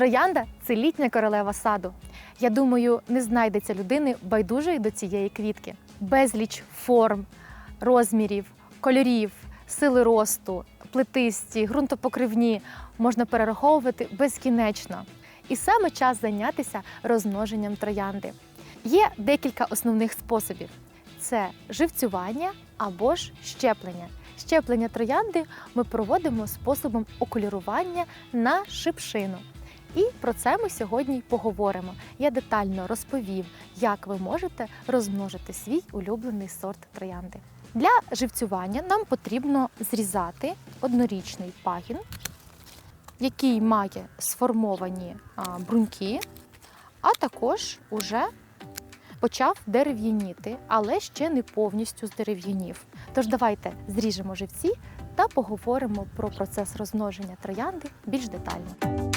Троянда це літня королева саду. Я думаю, не знайдеться людини байдужої до цієї квітки. Безліч форм, розмірів, кольорів, сили росту, плетисті, ґрунтопокривні можна перераховувати безкінечно. І саме час зайнятися розмноженням троянди. Є декілька основних способів: це живцювання або ж щеплення. Щеплення троянди ми проводимо способом окулірування на шипшину. І про це ми сьогодні поговоримо. Я детально розповім, як ви можете розмножити свій улюблений сорт троянди. Для живцювання нам потрібно зрізати однорічний пагін, який має сформовані бруньки, а також уже почав дерев'яніти, але ще не повністю здерев'янів. Тож давайте зріжемо живці та поговоримо про процес розмноження троянди більш детально.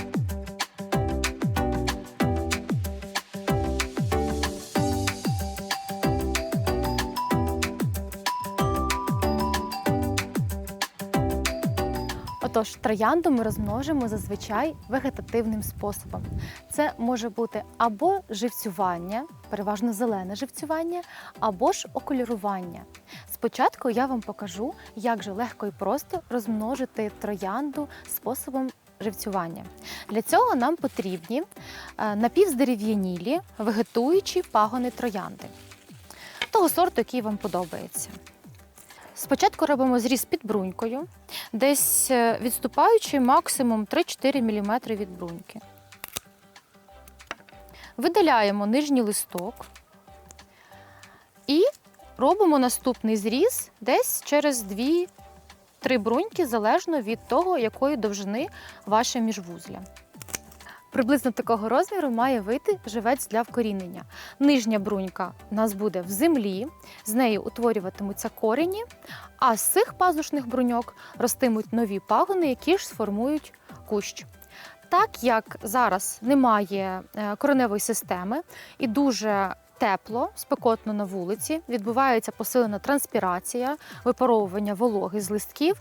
Отож, троянду ми розмножимо зазвичай вегетативним способом. Це може бути або живцювання, переважно зелене живцювання, або ж окулірування. Спочатку я вам покажу, як же легко і просто розмножити троянду способом живцювання. Для цього нам потрібні е, напівздерев'янілі вегетуючі пагони троянди. Того сорту, який вам подобається. Спочатку робимо зріз під брунькою, десь е, відступаючи максимум 3-4 мм від бруньки. Видаляємо нижній листок і робимо наступний зріз десь через 2-3 бруньки, залежно від того, якої довжини ваше міжвузля. Приблизно такого розміру має вийти живець для вкорінення. Нижня брунька у нас буде в землі, з нею утворюватимуться корені, а з цих пазушних бруньок ростимуть нові пагони, які ж сформують кущ. Так як зараз немає е, кореневої системи і дуже тепло, спекотно на вулиці, відбувається посилена транспірація, випаровування вологи з листків,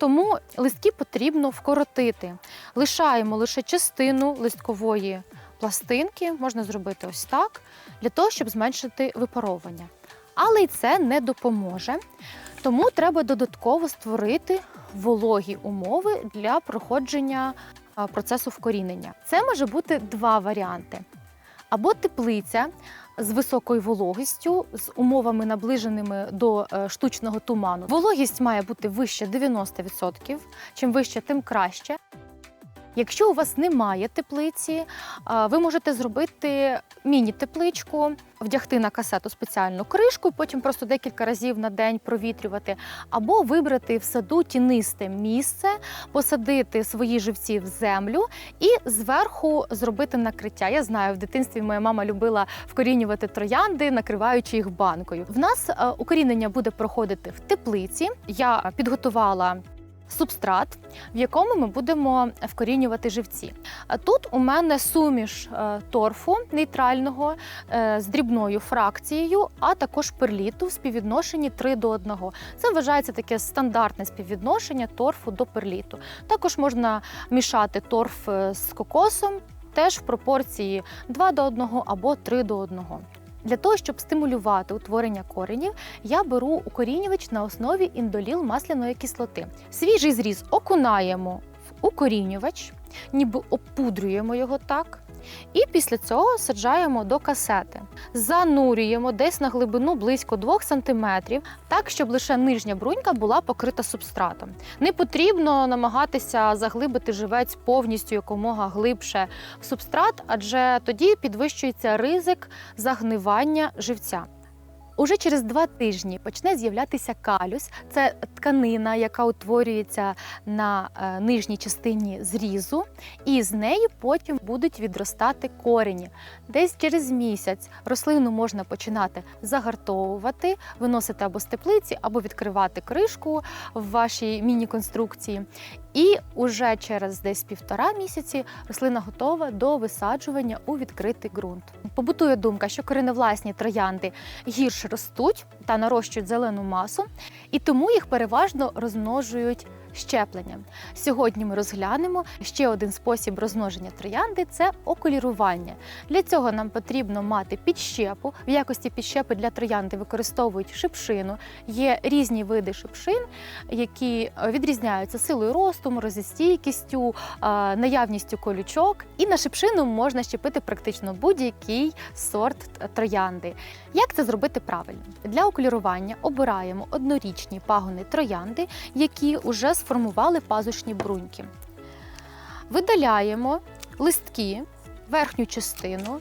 тому листки потрібно вкоротити. Лишаємо лише частину листкової пластинки, можна зробити ось так, для того, щоб зменшити випаровування. Але й це не допоможе. Тому треба додатково створити вологі умови для проходження процесу вкорінення. Це може бути два варіанти: або теплиця з високою вологістю, з умовами наближеними до е, штучного туману. Вологість має бути вище 90%. Чим вище, тим краще. Якщо у вас немає теплиці, ви можете зробити міні-тепличку, вдягти на касету спеціальну кришку, потім просто декілька разів на день провітрювати, або вибрати в саду тінисте місце, посадити свої живці в землю і зверху зробити накриття. Я знаю, в дитинстві моя мама любила вкорінювати троянди, накриваючи їх банкою. В нас е, укорінення буде проходити в теплиці. Я підготувала субстрат, в якому ми будемо вкорінювати живці. Тут у мене суміш е, торфу нейтрального е, з дрібною фракцією, а також перліту в співвідношенні 3 до 1. Це вважається таке стандартне співвідношення торфу до перліту. Також можна мішати торф е, з кокосом, теж в пропорції 2 до 1 або 3 до 1. Для того, щоб стимулювати утворення коренів, я беру укорінювач на основі індоліл масляної кислоти. Свіжий зріз окунаємо в укорінювач, ніби опудрюємо його так. І після цього саджаємо до касети. Занурюємо десь на глибину близько 2 см, так, щоб лише нижня брунька була покрита субстратом. Не потрібно намагатися заглибити живець повністю якомога глибше в субстрат, адже тоді підвищується ризик загнивання живця. Уже через два тижні почне з'являтися калюс. Це тканина, яка утворюється на е, нижній частині зрізу, і з неї потім будуть відростати корені. Десь через місяць рослину можна починати загартовувати, виносити або з теплиці, або відкривати кришку в вашій міні-конструкції. І уже через десь півтора місяці рослина готова до висаджування у відкритий ґрунт. Побутує думка, що кореневласні троянди гірше ростуть та нарощують зелену масу, і тому їх переважно розмножують щепленням. Сьогодні ми розглянемо ще один спосіб розмноження троянди це окулірування. Для цього нам потрібно мати підщепу. В якості підщепи для троянди використовують шипшину. Є різні види шипшин, які е, відрізняються силою росту, морозостійкістю, е, наявністю колючок. І на шипшину можна щепити практично будь-який сорт троянди. Як це зробити правильно? Для окулірування обираємо однорічні пагони троянди, які вже сформували пазушні бруньки. Видаляємо листки, верхню частину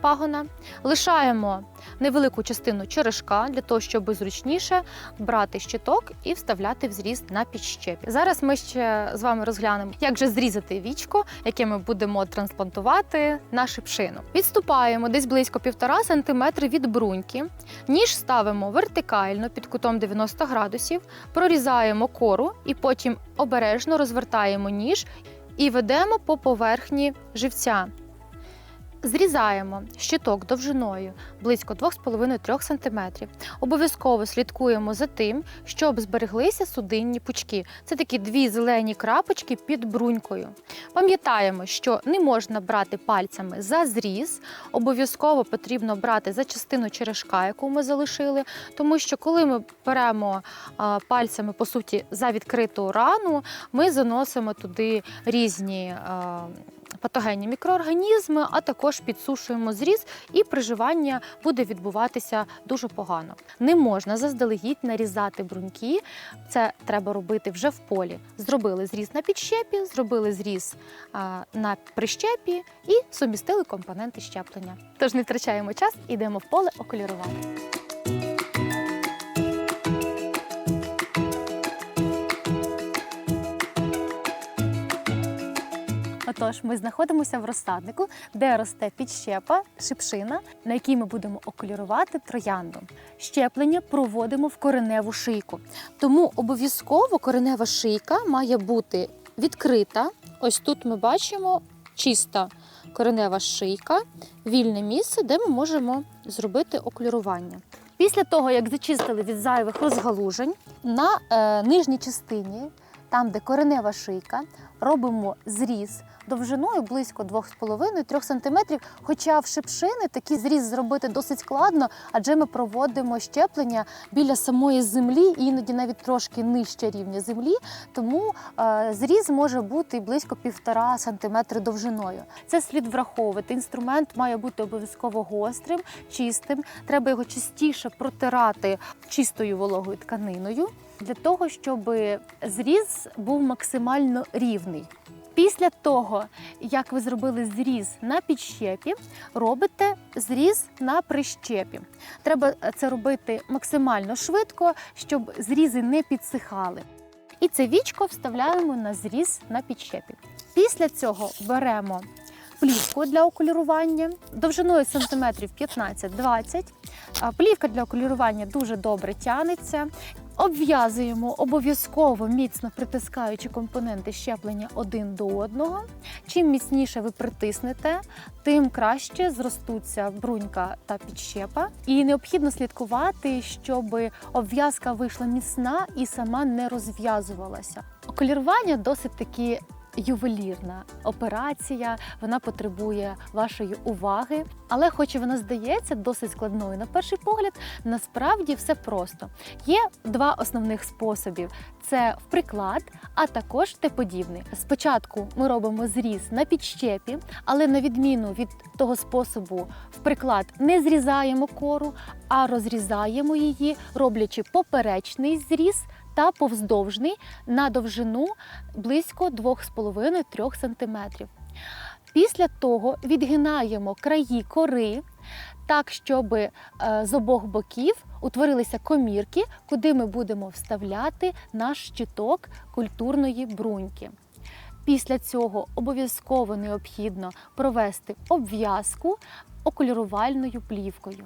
пагона, лишаємо невелику частину черешка для того, щоб зручніше брати щиток і вставляти в зріз на підщепі. Зараз ми ще з вами розглянемо, як же зрізати вічко, яке ми будемо трансплантувати на шипшину. Відступаємо десь близько 1,5 см від бруньки, ніж ставимо вертикально під кутом 90 градусів, прорізаємо кору і потім обережно розвертаємо ніж і ведемо по поверхні живця. Зрізаємо щиток довжиною близько 2,5-3 см. Обов'язково слідкуємо за тим, щоб збереглися судинні пучки. Це такі дві зелені крапочки під брунькою. Пам'ятаємо, що не можна брати пальцями за зріз, обов'язково потрібно брати за частину черешка, яку ми залишили, тому що коли ми беремо пальцями по суті за відкриту рану, ми заносимо туди різні. Патогенні мікроорганізми, а також підсушуємо зріз, і приживання буде відбуватися дуже погано. Не можна заздалегідь нарізати бруньки. Це треба робити вже в полі. Зробили зріз на підщепі, зробили зріз а, на прищепі і сумістили компоненти щеплення. Тож не втрачаємо час, ідемо в поле окулірувати. Отож, ми знаходимося в розсаднику, де росте підщепа, шипшина, на якій ми будемо окулірувати троянду. Щеплення проводимо в кореневу шийку. Тому обов'язково коренева шийка має бути відкрита. Ось тут ми бачимо чиста коренева шийка, вільне місце, де ми можемо зробити окулірування. Після того, як зачистили від зайвих розгалужень, на е, нижній частині, там, де коренева шийка, робимо зріз довжиною близько 2,5-3 см. Хоча в шипшини такий зріз зробити досить складно, адже ми проводимо щеплення біля самої землі, іноді навіть трошки нижче рівня землі. Тому е, зріз може бути близько 1,5 см довжиною. Це слід враховувати. Інструмент має бути обов'язково гострим, чистим. Треба його частіше протирати чистою вологою тканиною для того, щоб зріз був максимально рівний. Після того, як ви зробили зріз на підщепі, робите зріз на прищепі. Треба це робити максимально швидко, щоб зрізи не підсихали. І це вічко вставляємо на зріз на підщепі. Після цього беремо плівку для окулірування довжиною сантиметрів 15-20. А Плівка для окулірування дуже добре тянеться. Обв'язуємо обов'язково міцно притискаючи компоненти щеплення один до одного. Чим міцніше ви притиснете, тим краще зростуться брунька та підщепа. І необхідно слідкувати, щоб обв'язка вийшла міцна і сама не розв'язувалася. Окулірування досить таки ювелірна операція, вона потребує вашої уваги. Але, хоч і вона здається досить складною на перший погляд, насправді все просто. Є два основних способів: це в приклад, а також Т-подібний. Спочатку ми робимо зріз на підщепі, але на відміну від того способу в приклад не зрізаємо кору, а розрізаємо її, роблячи поперечний зріз та повздовжний на довжину близько 2,5-3 см. Після того відгинаємо краї кори так, щоб е, з обох боків утворилися комірки, куди ми будемо вставляти наш щиток культурної бруньки. Після цього обов'язково необхідно провести обв'язку окулірувальною плівкою.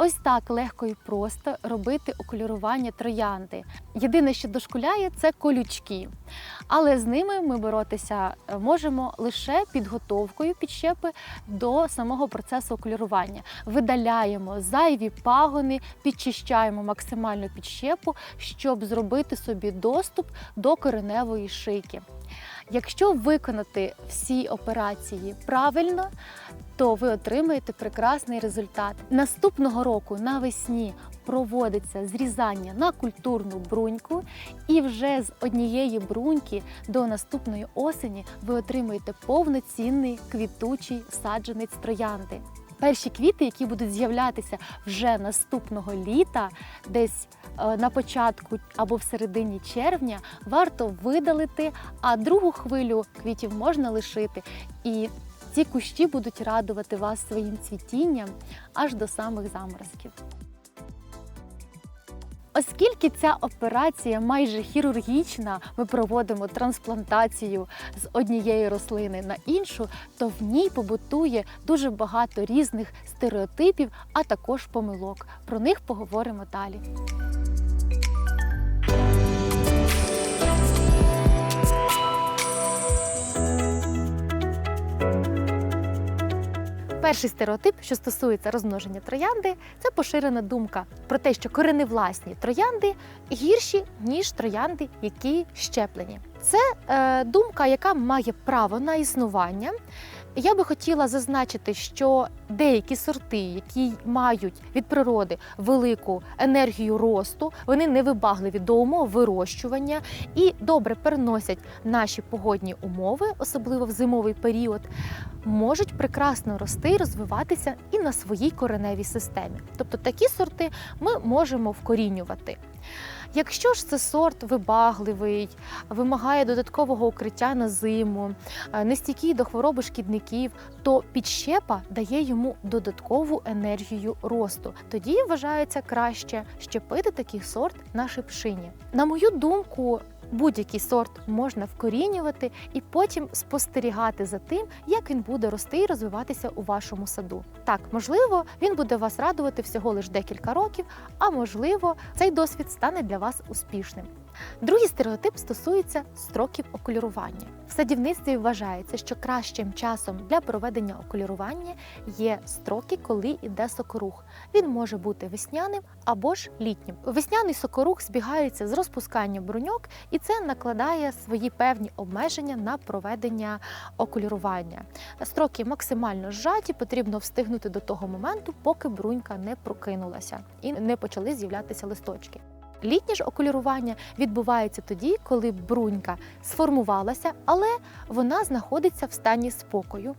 Ось так легко і просто робити окулірування троянди. Єдине, що дошкуляє, це колючки. Але з ними ми боротися е, можемо лише підготовкою підщепи до самого процесу окулірування. Видаляємо зайві пагони, підчищаємо максимально підщепу, щоб зробити собі доступ до кореневої шийки. Якщо виконати всі операції правильно, то ви отримаєте прекрасний результат. Наступного року навесні проводиться зрізання на культурну бруньку, і вже з однієї бруньки до наступної осені ви отримаєте повноцінний квітучий саджанець троянди. Перші квіти, які будуть з'являтися вже наступного літа, десь е, на початку або в середині червня, варто видалити, а другу хвилю квітів можна лишити. І ці кущі будуть радувати вас своїм цвітінням аж до самих заморозків. Оскільки ця операція майже хірургічна, ми проводимо трансплантацію з однієї рослини на іншу, то в ній побутує дуже багато різних стереотипів, а також помилок. Про них поговоримо далі. Перший стереотип, що стосується розмноження троянди, це поширена думка про те, що кореневласні троянди гірші ніж троянди, які щеплені. Це е, думка, яка має право на існування. Я би хотіла зазначити, що деякі сорти, які мають від природи велику енергію росту, вони невибагливі до умов вирощування і добре переносять наші погодні умови, особливо в зимовий період, можуть прекрасно рости і розвиватися і на своїй кореневій системі. Тобто такі сорти ми можемо вкорінювати. Якщо ж це сорт вибагливий, вимагає додаткового укриття на зиму, не нестійкий до хвороби шкідників, то підщепа дає йому додаткову енергію росту. Тоді вважається краще щепити такий сорт на шипшині. На мою думку, Будь-який сорт можна вкорінювати і потім спостерігати за тим, як він буде рости і розвиватися у вашому саду. Так, можливо, він буде вас радувати всього лише декілька років, а можливо, цей досвід стане для вас успішним. Другий стереотип стосується строків окулірування. В садівництві вважається, що кращим часом для проведення окулірування є строки, коли йде сокорух. Він може бути весняним або ж літнім. Весняний сокорух збігається з розпусканням бруньок, і це накладає свої певні обмеження на проведення окулірування. Строки максимально зжаті, потрібно встигнути до того моменту, поки брунька не прокинулася і не почали з'являтися листочки. Літнє ж окулірування відбувається тоді, коли брунька сформувалася, але вона знаходиться в стані спокою.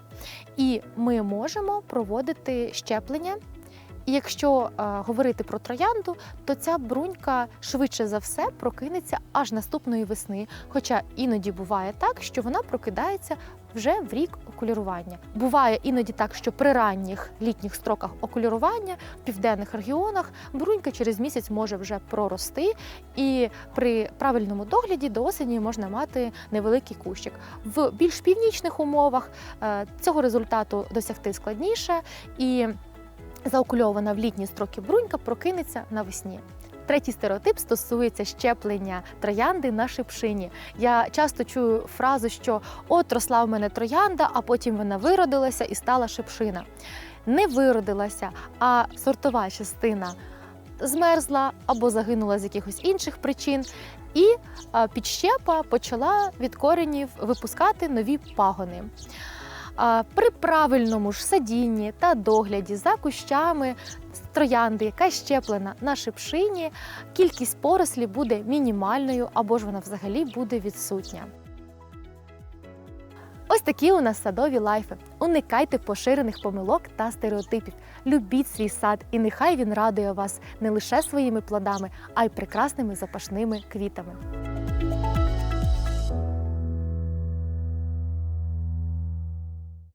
І ми можемо проводити щеплення. І якщо е, говорити про троянду, то ця брунька швидше за все прокинеться аж наступної весни. Хоча іноді буває так, що вона прокидається вже в рік окулірування. Буває іноді так, що при ранніх літніх строках окулірування в південних регіонах брунька через місяць може вже прорости, і при правильному догляді до осені можна мати невеликий кущик. В більш північних умовах е, цього результату досягти складніше і заокульована в літні строки брунька прокинеться навесні. Третій стереотип стосується щеплення троянди на шипшині. Я часто чую фразу, що от росла в мене троянда, а потім вона виродилася і стала шипшина. Не виродилася, а сортова частина змерзла або загинула з якихось інших причин, і підщепа почала від коренів випускати нові пагони. При правильному ж садінні та догляді за кущами троянди, яка щеплена на шипшині, кількість порослі буде мінімальною або ж вона взагалі буде відсутня. Ось такі у нас садові лайфи. Уникайте поширених помилок та стереотипів. Любіть свій сад, і нехай він радує вас не лише своїми плодами, а й прекрасними запашними квітами.